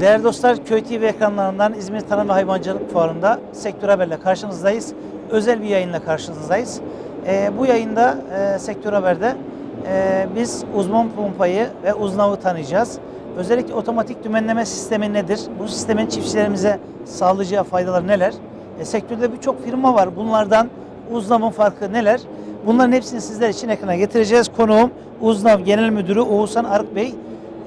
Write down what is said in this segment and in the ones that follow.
Değerli dostlar, Köy TV ekranlarından İzmir Tarım ve Hayvancılık Fuarı'nda Sektör Haber'le karşınızdayız. Özel bir yayınla karşınızdayız. Ee, bu yayında e, Sektör Haber'de e, biz uzman pompayı ve uznavı tanıyacağız. Özellikle otomatik dümenleme sistemi nedir? Bu sistemin çiftçilerimize sağlayacağı faydalar neler? E, sektörde birçok firma var. Bunlardan Uznav'ın farkı neler? Bunların hepsini sizler için ekrana getireceğiz. Konuğum Uznav Genel Müdürü Oğuzhan Arık Bey.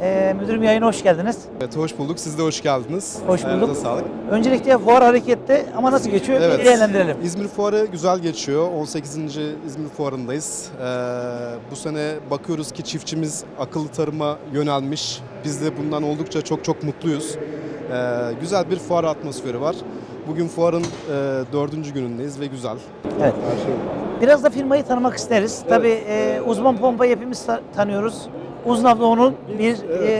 E, müdürüm yayına hoş geldiniz. Evet hoş bulduk. Siz de hoş geldiniz. Hoş Ayağınıza bulduk. sağlık. Öncelikle fuar harekette ama nasıl geçiyor? Evet. Bir değerlendirelim. İzmir Fuarı güzel geçiyor. 18. İzmir Fuarı'ndayız. Ee, bu sene bakıyoruz ki çiftçimiz akıllı tarıma yönelmiş. Biz de bundan oldukça çok çok mutluyuz. Ee, güzel bir fuar atmosferi var. Bugün fuarın e, dördüncü günündeyiz ve güzel. Evet. Her şey Biraz da firmayı tanımak isteriz. Tabii e, uzman pompayı hepimiz ta- tanıyoruz. Uznav da onun bir e,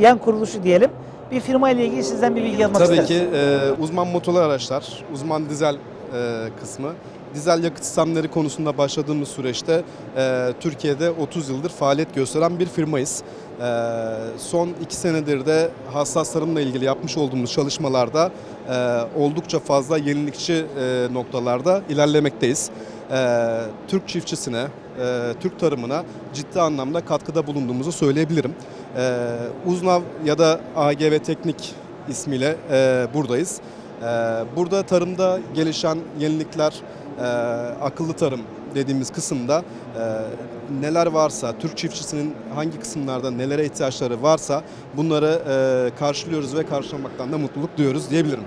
yan kuruluşu diyelim. Bir firma ile ilgili sizden bir bilgi almak Tabii isteriz. ki e, uzman motorlu araçlar, uzman dizel e, kısmı. Dizel yakıt sistemleri konusunda başladığımız süreçte e, Türkiye'de 30 yıldır faaliyet gösteren bir firmayız. E, son iki senedir de hassas tarımla ilgili yapmış olduğumuz çalışmalarda e, oldukça fazla yenilikçi e, noktalarda ilerlemekteyiz. E, Türk çiftçisine, e, Türk tarımına ciddi anlamda katkıda bulunduğumuzu söyleyebilirim. E, Uznav ya da AGV Teknik ismiyle e, buradayız. E, burada tarımda gelişen yenilikler, e, akıllı tarım dediğimiz kısımda e, neler varsa, Türk çiftçisinin hangi kısımlarda nelere ihtiyaçları varsa bunları e, karşılıyoruz ve karşılamaktan da mutluluk duyuyoruz diyebilirim.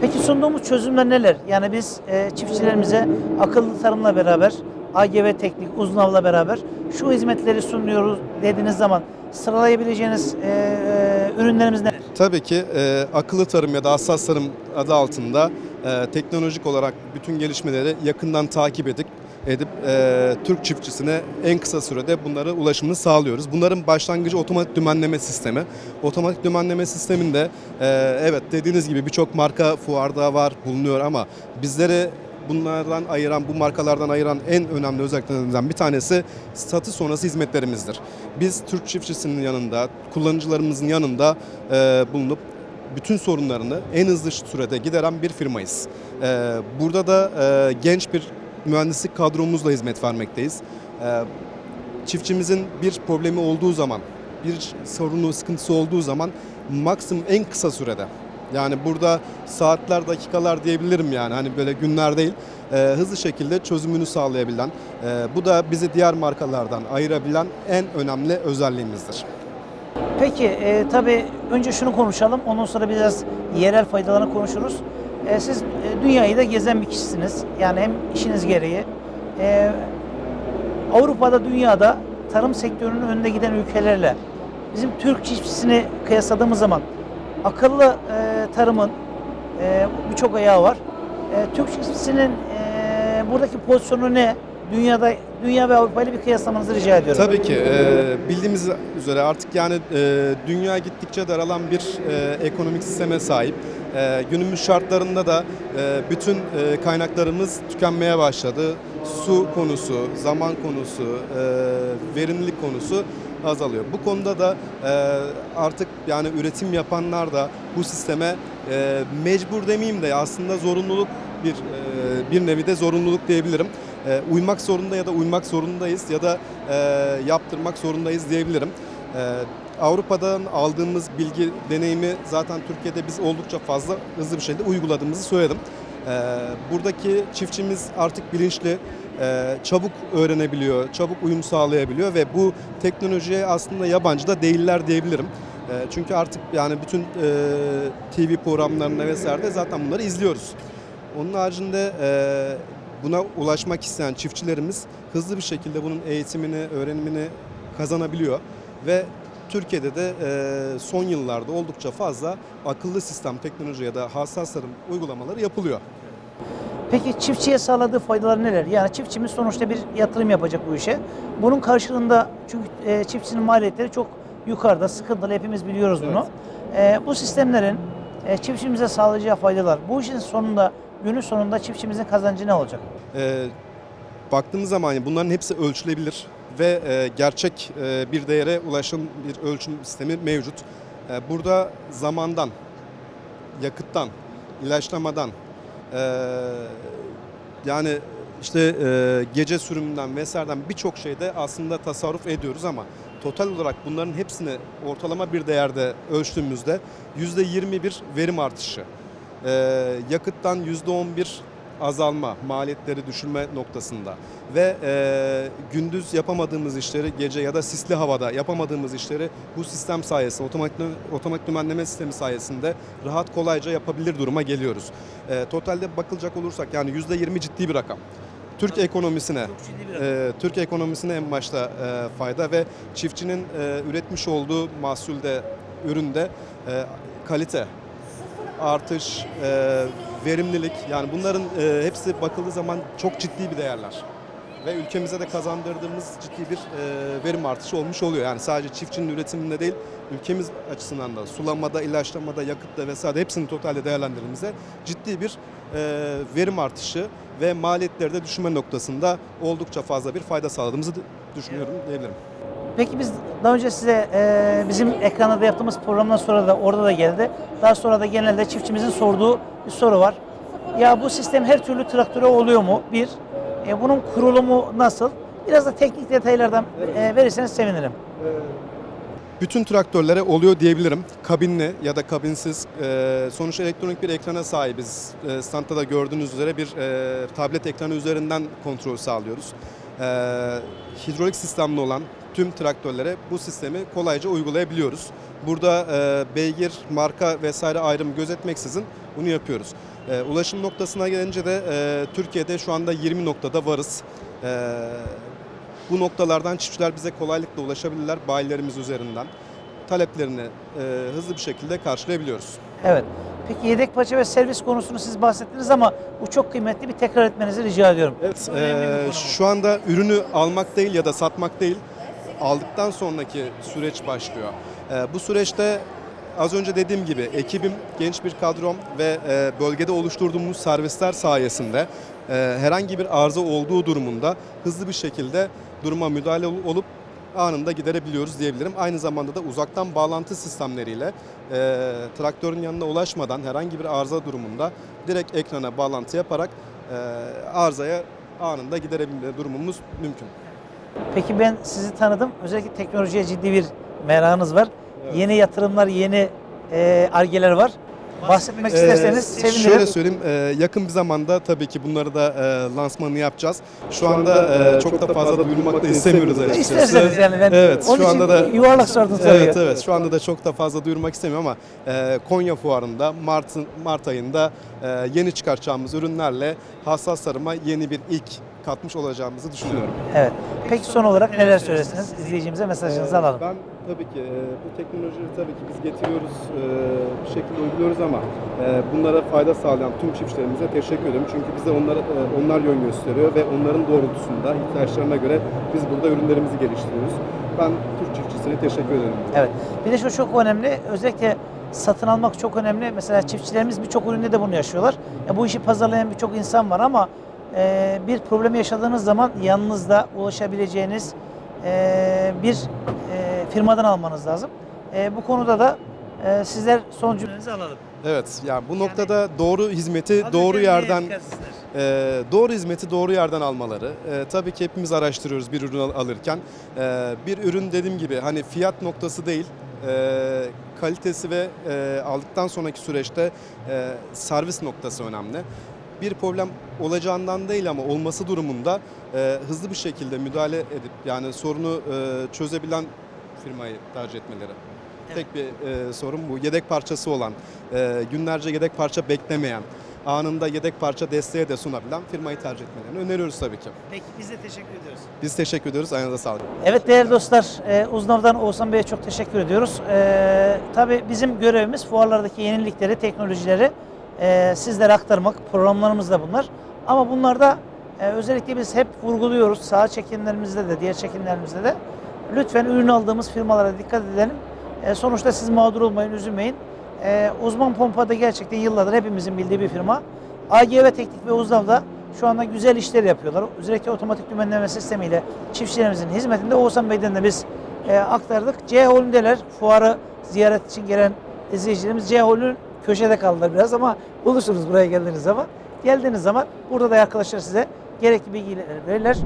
Peki sunduğumuz çözümler neler? Yani biz e, çiftçilerimize akıllı tarımla beraber, AGV Teknik, Uznav'la beraber şu hizmetleri sunuyoruz dediğiniz zaman sıralayabileceğiniz e, e, ürünlerimiz neler? Tabii ki e, akıllı tarım ya da hassas tarım adı altında e, teknolojik olarak bütün gelişmeleri yakından takip edip edip e, Türk çiftçisine en kısa sürede bunları ulaşımını sağlıyoruz. Bunların başlangıcı otomatik dümenleme sistemi. Otomatik dümenleme sisteminde e, evet dediğiniz gibi birçok marka fuarda var, bulunuyor ama bizleri bunlardan ayıran, bu markalardan ayıran en önemli özelliklerinden bir tanesi satış sonrası hizmetlerimizdir. Biz Türk çiftçisinin yanında, kullanıcılarımızın yanında e, bulunup bütün sorunlarını en hızlı sürede gideren bir firmayız. E, burada da e, genç bir mühendislik kadromuzla hizmet vermekteyiz. E, çiftçimizin bir problemi olduğu zaman, bir sorunu, sıkıntısı olduğu zaman maksimum en kısa sürede yani burada saatler, dakikalar diyebilirim yani hani böyle günler değil. e, hızlı şekilde çözümünü sağlayabilen, e, bu da bizi diğer markalardan ayırabilen en önemli özelliğimizdir. Peki e, tabii önce şunu konuşalım. Ondan sonra biraz yerel faydalarını konuşuruz. E, siz e, dünyayı da gezen bir kişisiniz. Yani hem işiniz gereği. E, Avrupa'da, dünyada tarım sektörünün önde giden ülkelerle bizim Türk çiftçisini kıyasladığımız zaman akıllı e, tarımın e, birçok ayağı var. E, Türk çiftçisinin e, buradaki pozisyonu ne? Dünyada dünya ve Avrupa ile bir kıyaslamanızı rica ediyorum. Tabii ki e, bildiğimiz üzere artık yani e, dünya gittikçe daralan bir e, ekonomik sisteme sahip. E, günümüz şartlarında da e, bütün e, kaynaklarımız tükenmeye başladı. Su konusu, zaman konusu, e, verimlilik konusu azalıyor. Bu konuda da e, artık yani üretim yapanlar da bu sisteme e, mecbur demeyeyim de aslında zorunluluk bir e, bir nevi de zorunluluk diyebilirim. E, uymak zorunda ya da uymak zorundayız ya da e, yaptırmak zorundayız diyebilirim. E, Avrupa'dan aldığımız bilgi, deneyimi zaten Türkiye'de biz oldukça fazla hızlı bir şekilde uyguladığımızı söyledim. E, buradaki çiftçimiz artık bilinçli, e, çabuk öğrenebiliyor, çabuk uyum sağlayabiliyor ve bu teknolojiye aslında yabancı da değiller diyebilirim. E, çünkü artık yani bütün e, TV programlarında vesaire zaten bunları izliyoruz. Onun haricinde e, buna ulaşmak isteyen çiftçilerimiz hızlı bir şekilde bunun eğitimini, öğrenimini kazanabiliyor ve Türkiye'de de e, son yıllarda oldukça fazla akıllı sistem teknoloji ya da hassas tarım uygulamaları yapılıyor. Peki çiftçiye sağladığı faydalar neler? Yani çiftçimiz sonuçta bir yatırım yapacak bu işe. Bunun karşılığında çünkü e, çiftçinin maliyetleri çok yukarıda, sıkıntılı hepimiz biliyoruz bunu. E, bu sistemlerin e, çiftçimize sağlayacağı faydalar, bu işin sonunda, günün sonunda çiftçimizin kazancı ne olacak? E, baktığımız zaman bunların hepsi ölçülebilir ve e, gerçek e, bir değere ulaşım bir ölçüm sistemi mevcut. E, burada zamandan, yakıttan, ilaçlamadan, e, yani işte e, gece sürümünden vesaireden birçok şeyde aslında tasarruf ediyoruz ama total olarak bunların hepsini ortalama bir değerde ölçtüğümüzde %21 verim artışı, e, yakıttan %11 azalma, maliyetleri düşürme noktasında ve e, gündüz yapamadığımız işleri gece ya da sisli havada yapamadığımız işleri bu sistem sayesinde, otomatik, otomatik dümenleme sistemi sayesinde rahat kolayca yapabilir duruma geliyoruz. E, totalde bakılacak olursak yani %20 ciddi bir rakam. Türk ekonomisine e, Türk ekonomisine en başta e, fayda ve çiftçinin e, üretmiş olduğu mahsulde, üründe e, kalite, artış, e, verimlilik yani bunların e, hepsi bakıldığı zaman çok ciddi bir değerler. Ve ülkemize de kazandırdığımız ciddi bir e, verim artışı olmuş oluyor. Yani sadece çiftçinin üretiminde değil, ülkemiz açısından da sulamada, ilaçlamada, yakıtta vesaire hepsini totalde değerlendirdiğimizde ciddi bir e, verim artışı ve maliyetleri de düşürme noktasında oldukça fazla bir fayda sağladığımızı düşünüyorum diyebilirim. Peki biz daha önce size e, bizim ekranda da yaptığımız programdan sonra da orada da geldi. Daha sonra da genelde çiftçimizin sorduğu bir soru var. Ya bu sistem her türlü traktöre oluyor mu? Bir. E, bunun kurulumu nasıl? Biraz da teknik detaylardan e, verirseniz sevinirim. Bütün traktörlere oluyor diyebilirim. Kabinli ya da kabinsiz. E, sonuç elektronik bir ekrana sahibiz. E, standta da gördüğünüz üzere bir e, tablet ekranı üzerinden kontrol sağlıyoruz. E, hidrolik sistemli olan tüm traktörlere bu sistemi kolayca uygulayabiliyoruz. Burada e, beygir, marka vesaire ayrımı gözetmeksizin bunu yapıyoruz. E, ulaşım noktasına gelince de e, Türkiye'de şu anda 20 noktada varız. E, bu noktalardan çiftçiler bize kolaylıkla ulaşabilirler bayilerimiz üzerinden. Taleplerini e, hızlı bir şekilde karşılayabiliyoruz. Evet. Peki yedek parça ve servis konusunu siz bahsettiniz ama bu çok kıymetli bir tekrar etmenizi rica ediyorum. Evet, e, şu anda ürünü almak değil ya da satmak değil, aldıktan sonraki süreç başlıyor. E, bu süreçte az önce dediğim gibi ekibim, genç bir kadrom ve e, bölgede oluşturduğumuz servisler sayesinde e, herhangi bir arıza olduğu durumunda hızlı bir şekilde duruma müdahale ol- olup anında giderebiliyoruz diyebilirim. Aynı zamanda da uzaktan bağlantı sistemleriyle e, traktörün yanına ulaşmadan herhangi bir arıza durumunda direkt ekrana bağlantı yaparak e, arızaya anında giderebilme durumumuz mümkün. Peki ben sizi tanıdım. Özellikle teknolojiye ciddi bir merakınız var. Yeni yatırımlar, yeni e, argeler var. Bahsetmek Ee, isterseniz sevinirim. Şöyle söyleyeyim, e, yakın bir zamanda tabii ki bunları da e, lansmanını yapacağız. Şu anda e, çok da fazla da duyurmak da istemiyoruz açıkçası. İsterseniz yani ben Evet, onun şu anda da yuvarlak sordum soruyu. Evet evet şu anda da çok da fazla duyurmak istemiyorum ama e, Konya Fuarı'nda Mart, Mart ayında e, yeni çıkartacağımız ürünlerle hassas tarıma yeni bir ilk katmış olacağımızı düşünüyorum. Evet. Peki son olarak neler söylersiniz? İzleyicimize mesajınızı Ee, alalım. Ben tabii ki e, bu teknolojiyi tabii ki biz getiriyoruz, e, bir şekilde uyguluyoruz ama e, bunlara fayda sağlayan tüm çiftçilerimize teşekkür ederim. Çünkü bize onlar, onlar yön gösteriyor ve onların doğrultusunda ihtiyaçlarına göre biz burada ürünlerimizi geliştiriyoruz. Ben Türk çiftçisine teşekkür ederim. Evet. Bir de şu çok önemli. Özellikle satın almak çok önemli. Mesela çiftçilerimiz birçok üründe de bunu yaşıyorlar. Ya bu işi pazarlayan birçok insan var ama bir problem yaşadığınız zaman yanınızda ulaşabileceğiniz e, bir e, firmadan almanız lazım. E, bu konuda da e, sizler son cümlenizi alalım. Evet, yani bu noktada doğru hizmeti doğru yerden Ee, doğru hizmeti doğru yerden almaları. Ee, tabii ki hepimiz araştırıyoruz bir ürün al- alırken. Ee, bir ürün dediğim gibi hani fiyat noktası değil, e, kalitesi ve e, aldıktan sonraki süreçte e, servis noktası önemli. Bir problem olacağından değil ama olması durumunda e, hızlı bir şekilde müdahale edip yani sorunu e, çözebilen firmayı tercih etmeleri. Tek bir e, sorun bu. Yedek parçası olan, e, günlerce yedek parça beklemeyen, anında yedek parça desteği de sunabilen firmayı tercih etmelerini öneriyoruz tabii ki. Peki biz de teşekkür ediyoruz. Biz teşekkür ediyoruz. Ayağınıza sağlık. Evet değerli dostlar, e, Uznav'dan Oğuzhan Bey'e çok teşekkür ediyoruz. E, tabii bizim görevimiz fuarlardaki yenilikleri, teknolojileri e, sizlere aktarmak. Programlarımız da bunlar. Ama bunlarda e, özellikle biz hep vurguluyoruz. Sağ çekimlerimizde de, diğer çekimlerimizde de. Lütfen ürün aldığımız firmalara dikkat edelim. E, sonuçta siz mağdur olmayın, üzülmeyin. E, uzman Pompa'da gerçekten yıllardır hepimizin bildiği bir firma. AGV Teknik ve Uznav'da şu anda güzel işler yapıyorlar. Özellikle otomatik dümenleme sistemiyle çiftçilerimizin hizmetinde Oğuzhan Bey'den de biz e, aktardık. C Hall'ündeler. Fuarı ziyaret için gelen izleyicilerimiz C Hall'ün köşede kaldılar biraz ama bulursunuz buraya geldiğiniz zaman. Geldiğiniz zaman burada da arkadaşlar size gerekli bilgileri verirler.